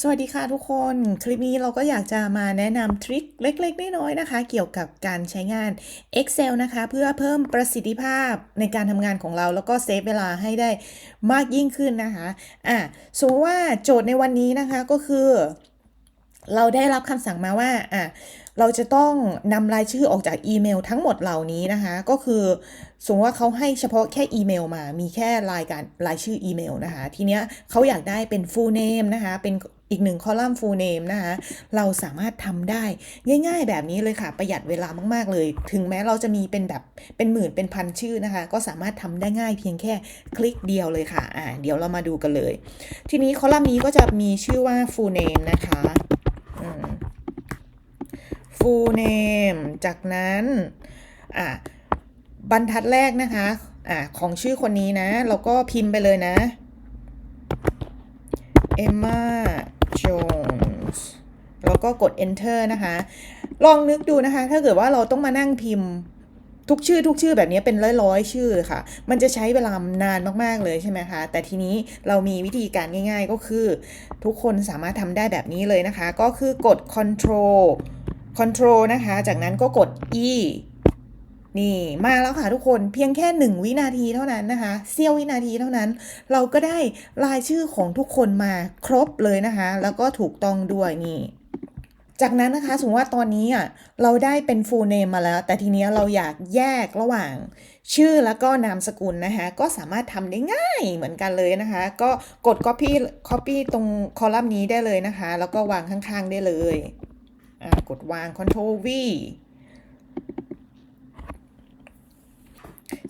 สวัสดีค่ะทุกคน คลิปนี้เราก็อยากจะมาแนะนำทริคเล็กๆ น้อยๆนะคะ เกี่ยวกับการใช้งาน Excel นะคะ เพื่อเพิ่มประสิทธิภาพในการทำงานของเรา แล้วก็เซฟเวลาให้ได้มากยิ่งขึ้นนะคะอะสมมติว่าโจทย์ในวันนี้นะคะก็คือ เราได้รับคำสั่งมาว่าอะเราจะต้องนำรายชื่อออกจากอีเมลทั้งหมดเหล่านี้นะคะ ก็คือสมมติว่าเขาให้เฉพาะแค่อีเมลมา มีแค่รายการรายชื่ออีเมลนะคะ ทีเนี้ยเขาอยากได้เป็น full name นะคะ เป็นอีกหนึ่งคอลัมน์ full name นะคะ เราสามารถทำได้ง่ายๆแบบนี้เลยค่ะ ประหยัดเวลามากๆเลย ถึงแม้เราจะมีเป็นแบบเป็นหมื่นเป็นพันชื่อนะคะ ก็สามารถทำได้ง่ายเพียงแค่คลิกเดียวเลยค่ะ อ่า เดี๋ยวเรามาดูกันเลย ทีนี้คอลัมน์นี้ก็จะมีชื่อว่า full name นะคะ full name จากนั้นอะบรรทัดแรกนะคะอะของชื่อคนนี้นะ เราก็พิมพ์ไปเลยนะ Emma Jones แล้วก็กด enter นะคะ ลองนึกดูนะคะ ถ้าเกิดว่าเราต้องมานั่งพิมพ์ทุกชื่อทุกชื่อแบบนี้เป็นร้อยๆ ชื่อค่ะ มันจะใช้เวลานานมากๆเลยใช่ไหมคะ แต่ทีนี้เรามีวิธีการง่ายๆก็คือ ทุกคนสามารถทำได้แบบนี้เลยนะคะ ก็คือกด control control นะคะ จากนั้นก็กด e นี่มาแล้วค่ะทุกคนเพียงแค่ 1 วินาทีเท่านั้นนะคะเสี้ยววินาทีเท่านั้น เราก็ได้รายชื่อของทุกคนมาครบเลยนะคะ แล้วก็ถูกต้องด้วยนี่จากนั้นนะคะสมมติว่าตอนนี้อะเราได้เป็น full name มาแล้ว แต่ทีนี้เราอยากแยกระหว่างชื่อแล้วก็นามสกุลนะคะก็สามารถทำได้ง่ายเหมือนกันเลยนะคะ ก็กด copy copy ตรงคอลัมน์นี้ได้เลยนะคะ แล้วก็วางข้างๆได้เลย กดวาง Ctrl V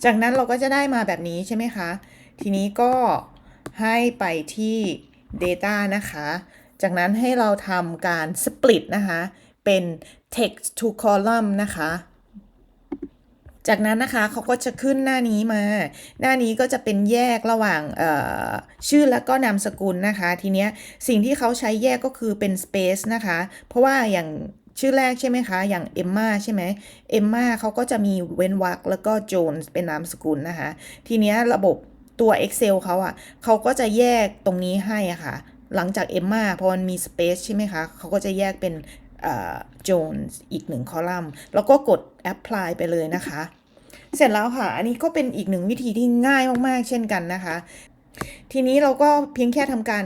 จากนั้นเราก็จะได้มาแบบนี้ใช่ไหมคะ ทีนี้ก็ให้ไปที่ Data นะคะ จากนั้นให้เราทำการ split นะคะ เป็น text to column นะคะ จากนั้นนะคะเขาก็จะขึ้นหน้านี้มา หน้านี้ก็จะเป็นแยกระหว่างชื่อแล้วก็นามสกุลนะคะ ทีเนี้ยสิ่งที่เขาใช้แยกก็คือเป็น space นะคะ เพราะว่าอย่างชื่อแรกใช่ไหมคะ อย่างเอมมาใช่ไหมเอมมาเขาก็จะมีเว้นวรรคแล้วก็โจนเป็นนามสกุลนะคะ ทีเนี้ยระบบตัว Excel เขาอะ่ะเขาก็จะแยกตรงนี้ให้อะค่ะ หลังจากเอมมาพอมันมี Space ใช่ไหมคะเขาก็จะแยกเป็น โจนส์อีกหนึ่งคอลัมน์ แล้วก็กด Apply ไปเลยนะคะ เสร็จแล้วค่ะ อันนี้ก็เป็นอีกหนึ่งวิธีที่ง่ายมากๆ เช่นกันนะคะ ทีนี้เราก็เพียงแค่ทำการ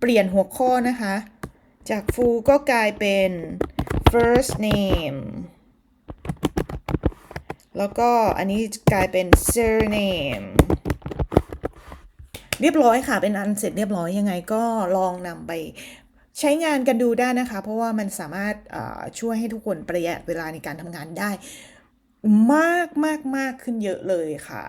เปลี่ยนหัวข้อนะคะ จาก full ก็กลายเป็น first name แล้วก็อันนี้กลายเป็น surname เรียบร้อยค่ะ เป็นอันเสร็จเรียบร้อยยังไงก็ลองนำไป ใช้งานกันดูได้นะคะ เพราะว่ามันสามารถช่วยให้ทุกคนประหยัดเวลาในการทำงานได้ มากมากมากขึ้นเยอะเลยค่ะ